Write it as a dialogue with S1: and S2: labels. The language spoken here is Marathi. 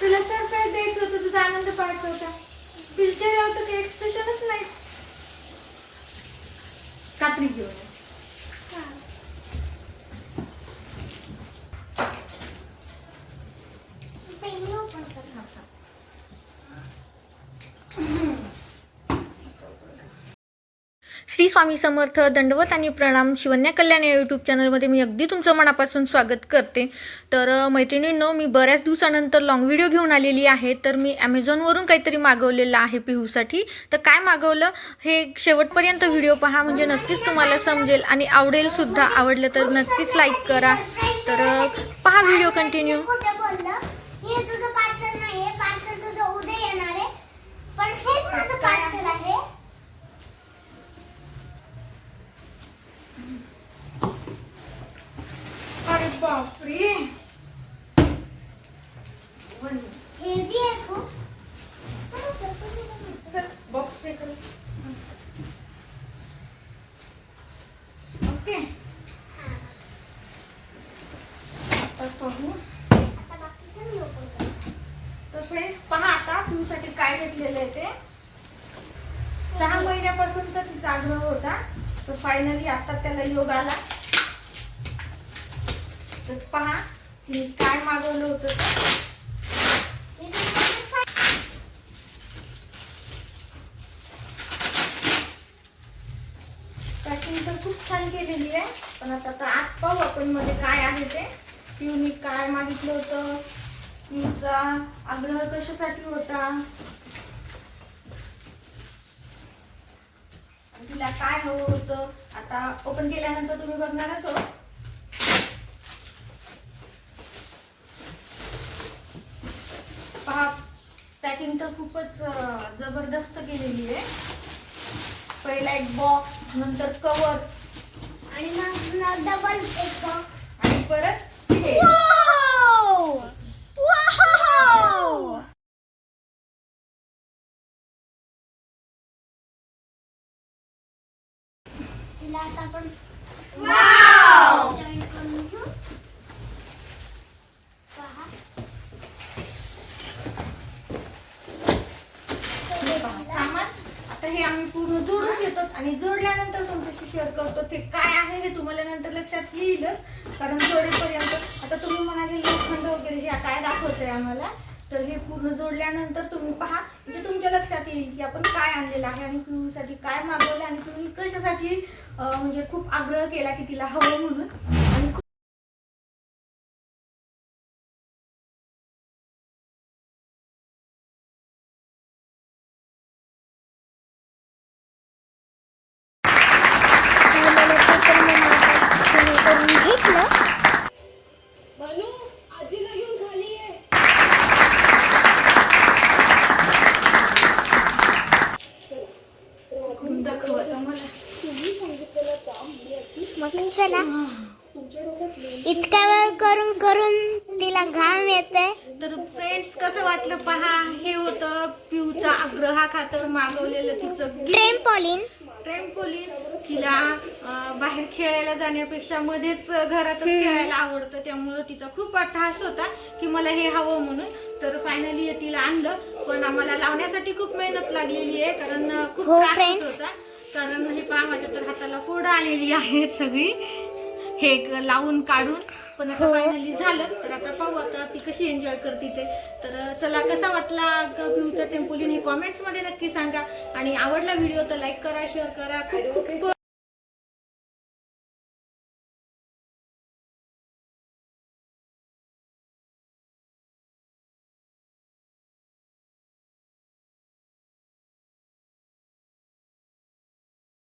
S1: तुला सरप्राईज द्यायचं होतं तुझा आनंद पाहायचा होता. पिलच्या होतं काही कात्री घेऊन ये.
S2: श्री स्वामी समर्थ दंडवत आणि प्रणाम शिवन्या कल्याण या यूट्यूब चॅनलमध्ये मी अगदी तुमचं मनापासून स्वागत करते. तर मैत्रिणींनो मी बऱ्याच दिवसानंतर लॉंग व्हिडिओ घेऊन आलेली आहे. तर मी ॲमेझॉनवरून काहीतरी मागवलेलं आहे पिहूसाठी. तर काय मागवलं? हे शेवटपर्यंत व्हिडिओ पहा म्हणजे नक्कीच तुम्हाला समजेल आणि आवडेल सुद्धा. आवडलं तर नक्कीच लाईक करा. तर पहा व्हिडिओ कंटिन्यू
S1: बापरे.
S3: हेवी आहे खूप.
S1: Sir box okay. आता पाहू. तर फ्रेंड्स पहा आता पिऊसाठी काय घेतलेलं आहे ते. सहा महिन्यापासूनचा तिचा आग्रह होता तर फायनली आता त्याला योग आला. तर पहा तिने काय मागवलं होतं? पॅकिंग तर खूप छान केलेली आहे पण आता तर आत पाहू आपण मध्ये काय आहे ते. पिऊनी काय मागितलं होतं? तिचा आग्रह कशासाठी होता? तिला काय हवं होतं? आता ओपन केल्यानंतर तुम्ही बघणारच आहोत. पॅकिंग तर खूपच जबरदस्त केलेली आहे. पहिला एक बॉक्स नंतर कवर
S3: आणि मग डबल एक बॉक्स
S1: आणि परत हे.
S3: तिला आता आपण जॉईन करून घेऊ पहा
S1: हे पहा, सामान आता हे आम्ही पूर्ण जोडून घेतो आणि जोडल्यानंतर तुमच्याशी शेअर करतो ते काय आहे हे तुम्हाला नंतर लक्षात येईलच. कारण जोडेपर्यंत आता तुम्ही म्हणाले लोखंड वगैरे हे काय दाखवतंय आम्हाला? तर हे पूर्ण जोडल्यानंतर तुम्ही पहा म्हणजे तुमच्या लक्षात येईल की आपण काय आणलेलं आहे आणि पिऊसाठी काय मागवलं आणि तुम्ही कशासाठी म्हणजे खूप आग्रह केला की तिला हवं म्हणून.
S3: चला इतका वेळ करून करून तिला घाम येते
S1: तर फ्रेंड्स कसं वाटलं पहा? हे होतं पिऊचा आग्रहा खातर मागवलेलं तिचं
S3: ट्रेम्पॉलिन
S1: ट्रेम्पोलिन तिला बाहेर खेळायला जाण्यापेक्षा मध्येच घरातच खेळायला आवडतं. त्यामुळं तिचा खूप अट्टहास होता की मला हे हवं म्हणून. तर फायनली तिला आणलं. पण आम्हाला लावण्यासाठी खूप मेहनत लागलेली आहे कारण खूप
S3: हो,
S1: त्रास. होता. कारण हे पहा माझ्या तर हाताला फोड आलेली आहेत सगळी. हे लावून काढून पण आता फायनली झालं. तर आता पाहू आता ती कशी एन्जॉय करते ते. तर चला कसा वाटला व्ह्यूचा टेम्पोलिन हे कॉमेंट्समध्ये नक्की सांगा. आणि आवडला व्हिडिओ तर लाईक करा शेअर करा. खूप खूप